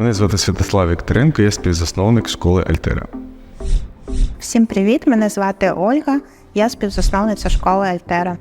Мене звати Святослав Вікторенко, я співзасновник школи Альтера. Всім привіт! Мене звати Ольга. Я співзасновниця школи Альтера.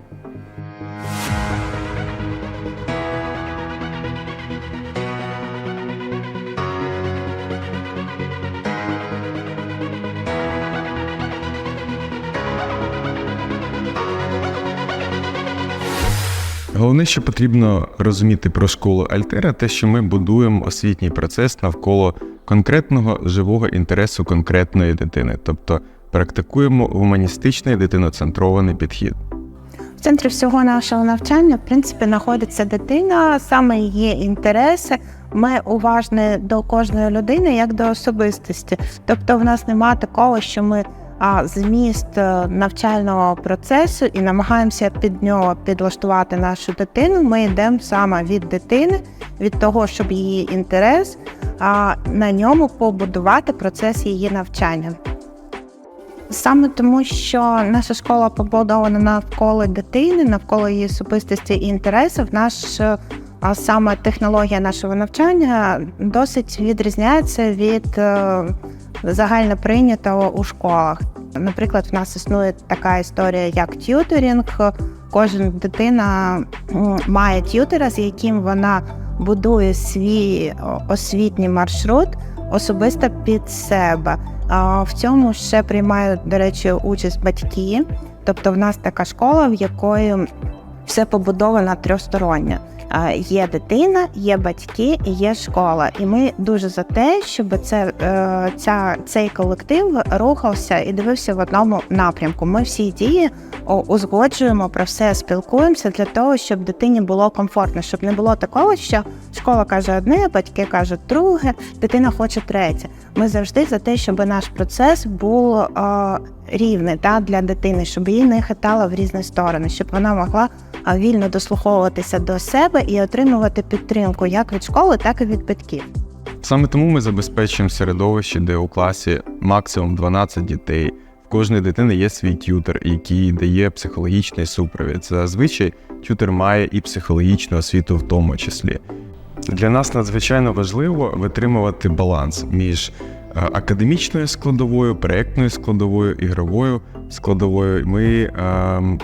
Головне, що потрібно розуміти про школу Альтера, те, що ми будуємо освітній процес навколо конкретного живого інтересу конкретної дитини, тобто практикуємо гуманістичний дитиноцентрований підхід. В центрі всього нашого навчання, в принципі, знаходиться дитина, саме її інтереси. Ми уважні до кожної людини як до особистості. Тобто, в нас немає такого, що ми а, зміст е, навчального процесу і намагаємося під нього підлаштувати нашу дитину. Ми йдемо саме від дитини, від того, щоб її інтерес, а на ньому побудувати процес її навчання. Саме тому, що наша школа побудована навколо дитини, навколо її особистості і інтересів, наш а саме технологія нашого навчання досить відрізняється від е, загально прийнятого у школах. Наприклад, в нас існує така історія, як т'юторінг. Кожна дитина має т'ютера, з яким вона будує свій освітній маршрут особисто під себе. В цьому ще приймають, до речі, участь батьки. Тобто, в нас така школа, в якої все побудовано трьохсторонньо. Є дитина, є батьки є школа. І ми дуже за те, щоб це, е, ця, цей колектив рухався і дивився в одному напрямку. Ми всі дії узгоджуємо про все, спілкуємося для того, щоб дитині було комфортно, щоб не було такого, що школа каже одне, батьки кажуть друге, дитина хоче третє. Ми завжди за те, щоб наш процес був е, рівний та, для дитини, щоб її не хитало в різні сторони, щоб вона могла вільно дослуховуватися до себе і отримувати підтримку як від школи, так і від батьків. Саме тому ми забезпечуємо середовище, де у класі максимум 12 дітей. В кожної дитини є свій тютер, який дає психологічний супровід. Зазвичай тютер має і психологічну освіту в тому числі. Для нас надзвичайно важливо витримувати баланс між академічною складовою, проєктною складовою, ігровою складовою. Ми е,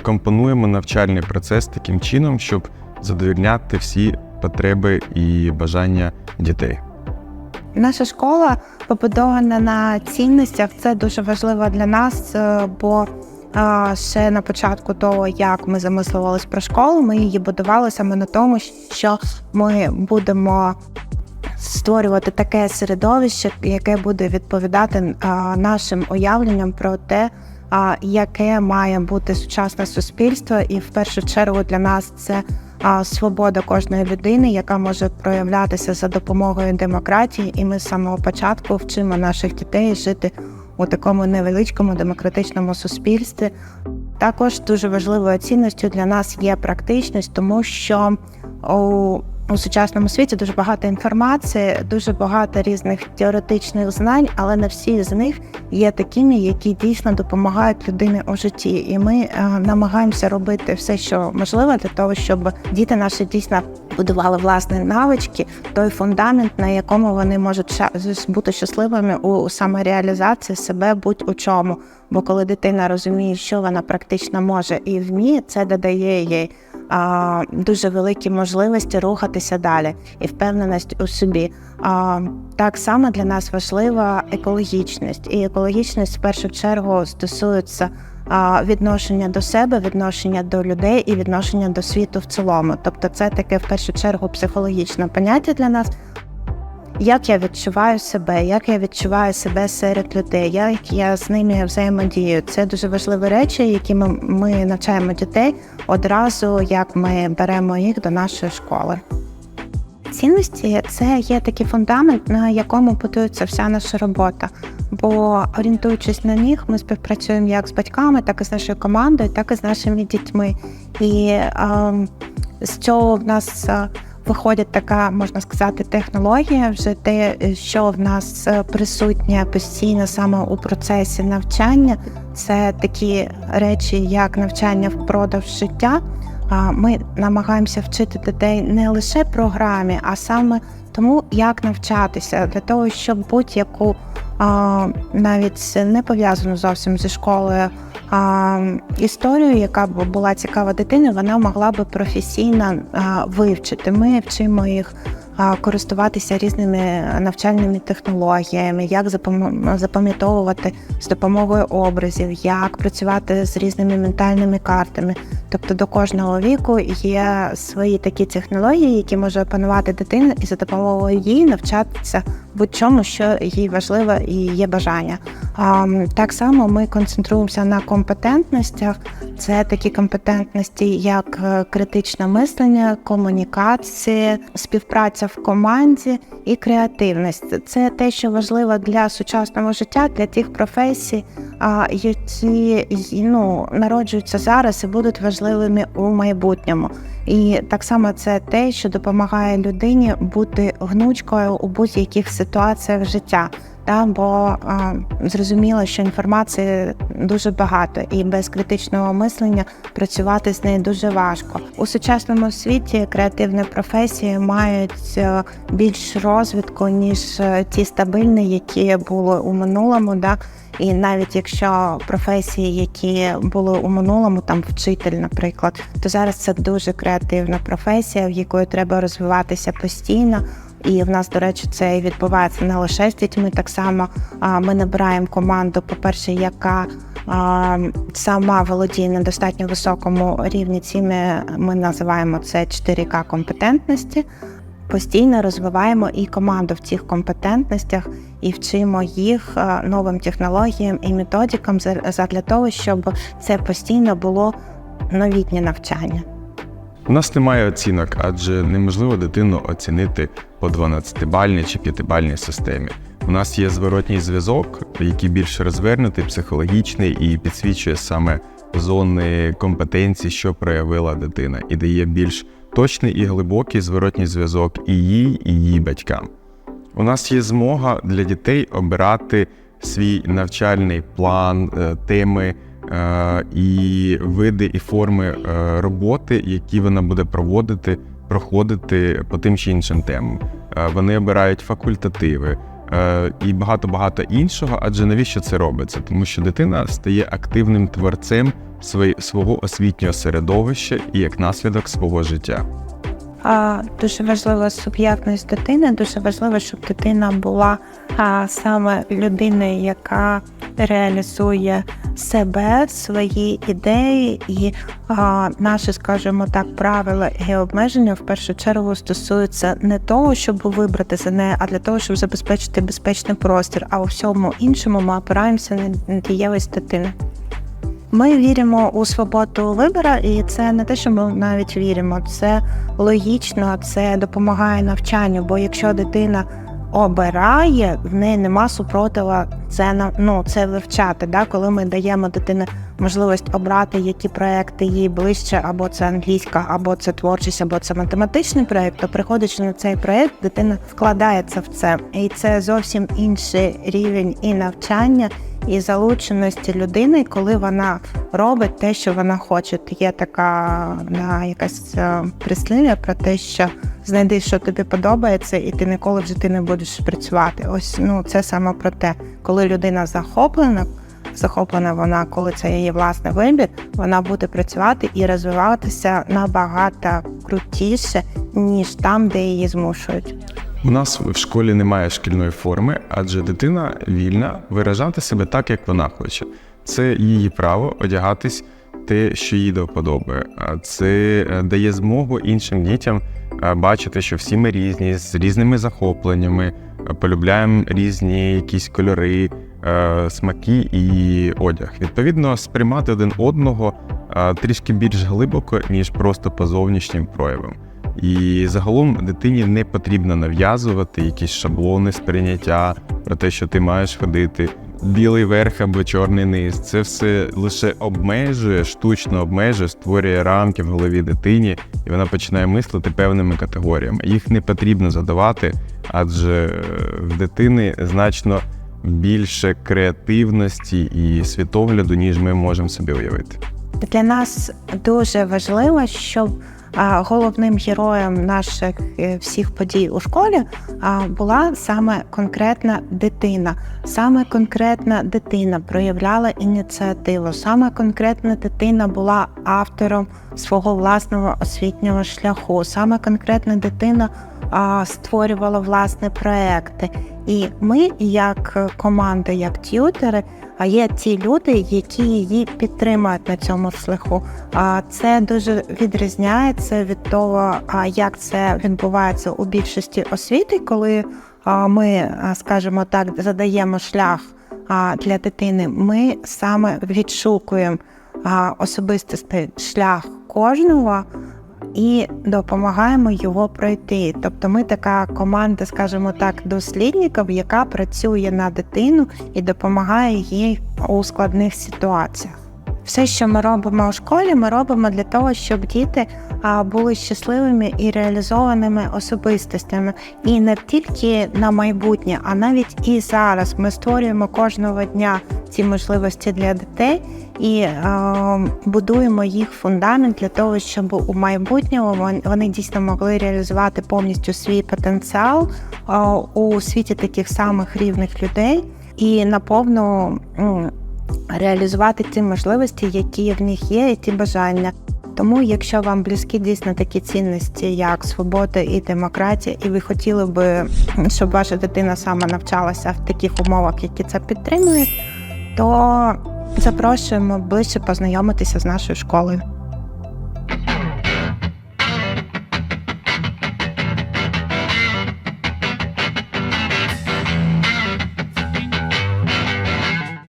компонуємо навчальний процес таким чином, щоб задовільняти всі потреби і бажання дітей. Наша школа побудована на цінностях. Це дуже важливо для нас, е, бо е, ще на початку того, як ми замислювалися про школу, ми її будували саме на тому, що ми будемо створювати таке середовище, яке буде відповідати нашим уявленням про те, яке має бути сучасне суспільство, і в першу чергу для нас це свобода кожної людини, яка може проявлятися за допомогою демократії. І ми з самого початку вчимо наших дітей жити у такому невеличкому демократичному суспільстві. Також дуже важливою цінністю для нас є практичність, тому що у у сучасному світі дуже багато інформації, дуже багато різних теоретичних знань, але не всі з них є такими, які дійсно допомагають людині у житті. І ми е, намагаємося робити все, що можливо, для того, щоб діти наші дійсно будували власні навички, той фундамент, на якому вони можуть бути щасливими у самореалізації себе будь-у чому. Бо коли дитина розуміє, що вона практично може і вміє, це додає їй а, дуже великі можливості рухатися далі і впевненість у собі. А, Так само для нас важлива екологічність, і екологічність в першу чергу стосується відношення до себе, відношення до людей і відношення до світу в цілому. Тобто, це таке в першу чергу психологічне поняття для нас як я відчуваю себе, як я відчуваю себе серед людей, як я з ними взаємодію. Це дуже важливі речі, які ми, ми навчаємо дітей одразу, як ми беремо їх до нашої школи. Цінності це є такий фундамент, на якому будується вся наша робота. Бо орієнтуючись на них, ми співпрацюємо як з батьками, так і з нашою командою, так і з нашими дітьми. І е, з цього в нас виходить така, можна сказати, технологія, вже те, що в нас е, присутнє постійно саме у процесі навчання. Це такі речі, як навчання впродовж життя. ми намагаємося вчити дітей не лише програмі, а саме тому, як навчатися, для того, щоб будь-яку а, навіть не пов'язану зовсім зі школою а, історію, яка б була цікава дитині, вона могла би професійно а, вивчити. Ми вчимо їх користуватися різними навчальними технологіями, як запам- запам'ятовувати з допомогою образів, як працювати з різними ментальними картами. Тобто до кожного віку є свої такі технології, які може опанувати дитина, і за допомогою її навчатися будь-чому, що їй важливо і є бажання. Так само ми концентруємося на компетентностях. Це такі компетентності, як е, критичне мислення, комунікація, співпраця в команді і креативність. Це те, що важливо для сучасного життя, для тих професій, які ну, народжуються зараз і будуть важливими у майбутньому. І так само це те, що допомагає людині бути гнучкою у будь-яких ситуаціях життя. Та, бо а, зрозуміло, що інформації дуже багато, і без критичного мислення працювати з нею дуже важко. У сучасному світі креативні професії мають е, більш розвитку ніж е, ті стабільні, які були у минулому. Да? І навіть якщо професії, які були у минулому, там вчитель, наприклад, то зараз це дуже креативна професія, в якої треба розвиватися постійно. І в нас, до речі, це і відбувається не лише з дітьми. Так само ми набираємо команду, по-перше, яка сама володіє на достатньо високому рівні цими ми називаємо це 4К компетентності. Постійно розвиваємо і команду в цих компетентностях і вчимо їх новим технологіям і методикам задля того, щоб це постійно було новітнє навчання. У нас немає оцінок, адже неможливо дитину оцінити по 12-бальній чи 5-бальній системі. У нас є зворотній зв'язок, який більш розвернутий, психологічний і підсвічує саме зони компетенції, що проявила дитина, і дає більш точний і глибокий зворотній зв'язок і їй, і її батькам. У нас є змога для дітей обирати свій навчальний план, е, теми е, і види і форми е, роботи, які вона буде проводити, проходити по тим чи іншим темам. Е, Вони обирають факультативи е, і багато-багато іншого. Адже навіщо це робиться? Тому що дитина стає активним творцем свого освітнього середовища і як наслідок свого життя. А, Дуже важлива суб'єктність дитини. Дуже важливо, щоб дитина була а, саме людиною, яка реалізує себе, свої ідеї, і а, наші, скажімо так, правила і обмеження в першу чергу стосуються не того, щоб вибрати за неї, а для того, щоб забезпечити безпечний простір. А у всьому іншому ми опираємося на дієвість дитини. Ми віримо у свободу вибору, і це не те, що ми навіть віримо. Це логічно, це допомагає навчанню. Бо якщо дитина обирає, в неї нема супротива це на- ну, це вивчати. Да? Коли ми даємо дитині можливість обрати, які проекти їй ближче, або це англійська, або це творчість, або це математичний проект, то приходячи на цей проект, дитина вкладається в це. І це зовсім інший рівень і навчання, і залученості людини, коли вона робить те, що вона хоче. Є така да, якась е, прислів'я про те, що знайди, що тобі подобається, і ти ніколи в житті не будеш працювати. Ось ну це саме про те, коли людина захоплена. Захоплена вона, коли це її власний вибір, вона буде працювати і розвиватися набагато крутіше, ніж там, де її змушують. У нас в школі немає шкільної форми, адже дитина вільна виражати себе так, як вона хоче. Це її право одягатись те, що їй до вподоби. Це е, дає змогу іншим дітям е, бачити, що всі ми різні, з різними захопленнями, е, полюбляємо різні якісь кольори, смаки і одяг. Відповідно, сприймати один одного трішки більш глибоко, ніж просто по зовнішнім проявам. І загалом дитині не потрібно нав'язувати якісь шаблони сприйняття про те, що ти маєш ходити білий верх або чорний низ. Це все лише обмежує, штучно обмежує, створює рамки в голові дитині, і вона починає мислити певними категоріями. Їх не потрібно задавати, адже е, в дитини значно більше креативності і світогляду, ніж ми можемо собі уявити. Для нас дуже важливо, щоб головним героєм наших е, всіх подій у школі була саме конкретна дитина. Саме конкретна дитина проявляла ініціативу, саме конкретна дитина була автором свого власного освітнього шляху, саме конкретна дитина створювала власні проекти. І ми, як команда, як т'ютери, а є ті люди, які її підтримують на цьому шляху. А це дуже відрізняється від того, як це відбувається у більшості освіти, коли ми, скажімо так, задаємо шлях для дитини. Ми саме відшукуємо особистий шлях кожного і допомагаємо його пройти. Тобто ми така команда, скажімо так, дослідників, яка працює на дитину і допомагає їй у складних ситуаціях. Все, що ми робимо у школі, ми робимо для того, щоб діти були щасливими і реалізованими особистостями. І не тільки на майбутнє, а навіть і зараз ми створюємо кожного дня ці можливості для дітей і е, будуємо їх фундамент для того, щоб у майбутньому вони дійсно могли реалізувати повністю свій потенціал е, у світі таких самих рівних людей і наповну реалізувати ті можливості, які в них є, і ті бажання. Тому, якщо вам близькі дійсно такі цінності, як свобода і демократія, і ви хотіли би, щоб ваша дитина саме навчалася в таких умовах, які це підтримують, то запрошуємо ближче познайомитися з нашою школою.